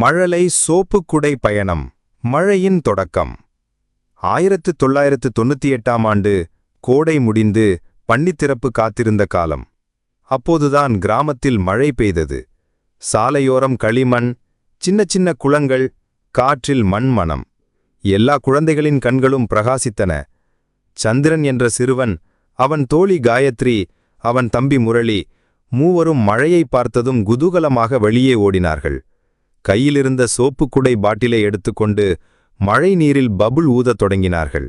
மழலை சோப்புக்குடை பயணம் மழையின் தொடக்கம். ஆயிரத்து தொள்ளாயிரத்து தொண்ணூத்தி எட்டாம் ஆண்டு கோடை முடிந்து பன்னித்திறப்பு காத்திருந்த காலம். அப்போதுதான் கிராமத்தில் மழை பெய்தது. சாலையோரம் களிமண் சின்ன சின்ன குளங்கள் காற்றில் மண்மணம் எல்லா குழந்தைகளின் கண்களும் பிரகாசித்தன. சந்திரன் என்ற சிறுவன் அவன் தோழி காயத்ரி அவன் தம்பி முரளி மூவரும் மழையை பார்த்ததும் குதூகலமாக வெளியே ஓடினார்கள். கையிலிருந்த சோப்புக்குடை பாட்டிலை எடுத்துக்கொண்டு மழை நீரில் பபுள் ஊதத் தொடங்கினார்கள்.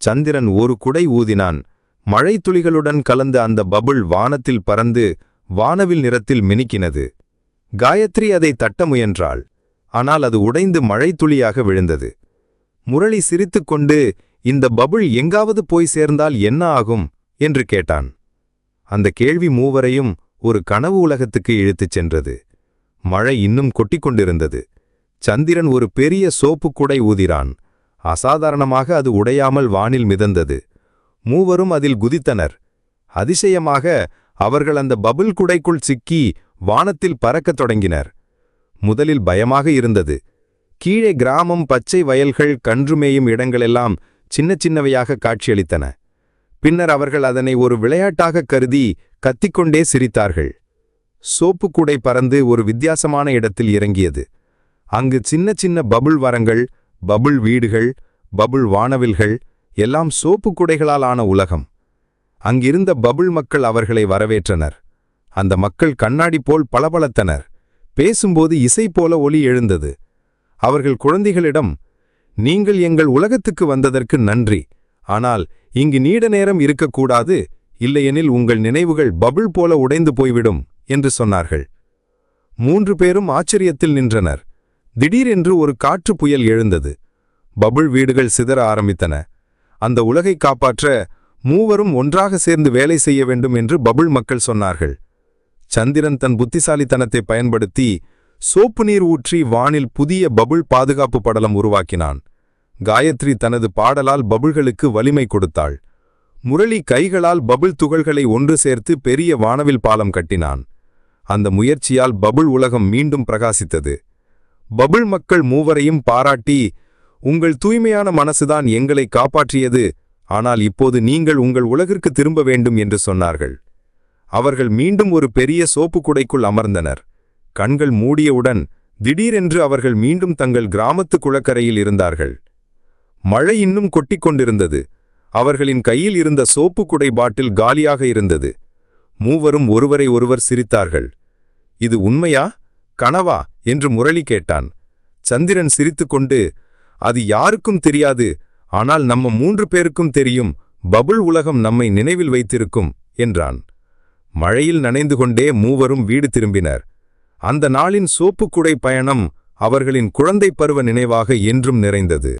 சந்திரன் ஒரு குடை ஊதினான். மழைத்துளிகளுடன் கலந்த அந்த பபுள் வானத்தில் பறந்து வானவில் நிறத்தில் மினுக்கினது. காயத்ரி அதை தட்ட முயன்றாள். ஆனால் அது உடைந்து மழைத்துளியாக விழுந்தது. முரளி சிரித்துக்கொண்டு இந்த பபுள் எங்காவது போய் சேர்ந்தால் என்ன ஆகும்? என்று கேட்டான். அந்த கேள்வி மூவரையும் ஒரு கனவு உலகத்துக்கு இழுத்துச் சென்றது. மழை இன்னும் கொட்டிக் கொண்டிருந்தது சந்திரன் ஒரு பெரிய சோப்பு குடை ஊதிரான். அசாதாரணமாக அது உடையாமல் வானில் மிதந்தது. மூவரும் அதில் குதித்தனர். அதிசயமாக அவர்கள் அந்த பபுள் குடைக்குள் சிக்கி வானத்தில் பறக்கத் தொடங்கினர். முதலில் பயமாக இருந்தது. கீழே கிராமம் பச்சை வயல்கள் கன்றுமேயும் இடங்களெல்லாம் சின்ன சின்னவையாக காட்சியளித்தன. பின்னர் அவர்கள் அதனை ஒரு விளையாட்டாக கருதி கத்திக்கொண்டே சிரித்தார்கள். சோப்புக்கூடை பறந்து ஒரு வித்தியாசமான இடத்தில் இறங்கியது. அங்கு சின்ன சின்ன பபுள் வரங்கள் பபுள் வீடுகள் பபுள் வானவில்கள் எல்லாம் சோப்பு குடைகளால் ஆன உலகம். அங்கிருந்த பபுள் மக்கள் அவர்களை வரவேற்றனர். அந்த மக்கள் கண்ணாடி போல் பளபளத்தனர். பேசும்போது இசை போல ஒலி எழுந்தது. அவர்கள் குழந்தைகளிடம் நீங்கள் எங்கள் உலகத்துக்கு வந்ததற்கு நன்றி. ஆனால் இங்கு நீட நேரம் இருக்கக்கூடாது. இல்லையெனில் உங்கள் நினைவுகள் பபுள் போல உடைந்து போய்விடும். என்று சொன்னார்கள். மூன்று பேரும் ஆச்சரியத்தில் நின்றனர். திடீரென்று ஒரு காற்று புயல் எழுந்தது. பபுள் வீடுகள் சிதற ஆரம்பித்தன. அந்த உலகை காப்பாற்ற மூவரும் ஒன்றாக சேர்ந்து வேலை செய்ய வேண்டும் என்று பபுள் மக்கள் சொன்னார்கள். சந்திரன் தன் புத்திசாலித்தனத்தை பயன்படுத்தி சோப்பு நீர் ஊற்றி வானில் புதிய பபுள் பாதுகாப்பு படலம் உருவாக்கினான். காயத்ரி தனது பாடலால் பபுள்களுக்கு வலிமை கொடுத்தாள். முரளி கைகளால் பபுள் துகள்களை ஒன்று சேர்த்து பெரிய வானவில் பாலம் கட்டினான். அந்த முயற்சியால் பபுள் உலகம் மீண்டும் பிரகாசித்தது. பபுள் மக்கள் மூவரையும் பாராட்டி உங்கள் தூய்மையான மனசுதான் எங்களை காப்பாற்றியது ஆனால் இப்போது நீங்கள் உங்கள் உலகிற்கு திரும்ப வேண்டும் என்று சொன்னார்கள். அவர்கள் மீண்டும் ஒரு பெரிய சோப்பு குடைக்குள் அமர்ந்தனர். கண்கள் மூடியவுடன் திடீரென்று அவர்கள் மீண்டும் தங்கள் கிராமத்து குளக்கரையில் இருந்தார்கள். மழை இன்னும் கொட்டிக்கொண்டிருந்தது. அவர்களின் கையில் இருந்த சோப்பு குடை பாட்டில் காலியாக இருந்தது. மூவரும் ஒருவரை ஒருவர் சிரித்தார்கள். இது உண்மையா? கனவா? என்று முரளி கேட்டான். சந்திரன் சிரித்துக்கொண்டு அது யாருக்கும் தெரியாது ஆனால் நம்ம மூன்று பேருக்கும் தெரியும் பபுள் உலகம் நம்மை நினைவில் வைத்திருக்கும் என்றான். மழையில் நனைந்து கொண்டே மூவரும் வீடு திரும்பினர். அந்த நாளின் சோப்புக்குடை பயணம் அவர்களின் குழந்தைப் பருவ நினைவாக என்றும் நிறைந்தது.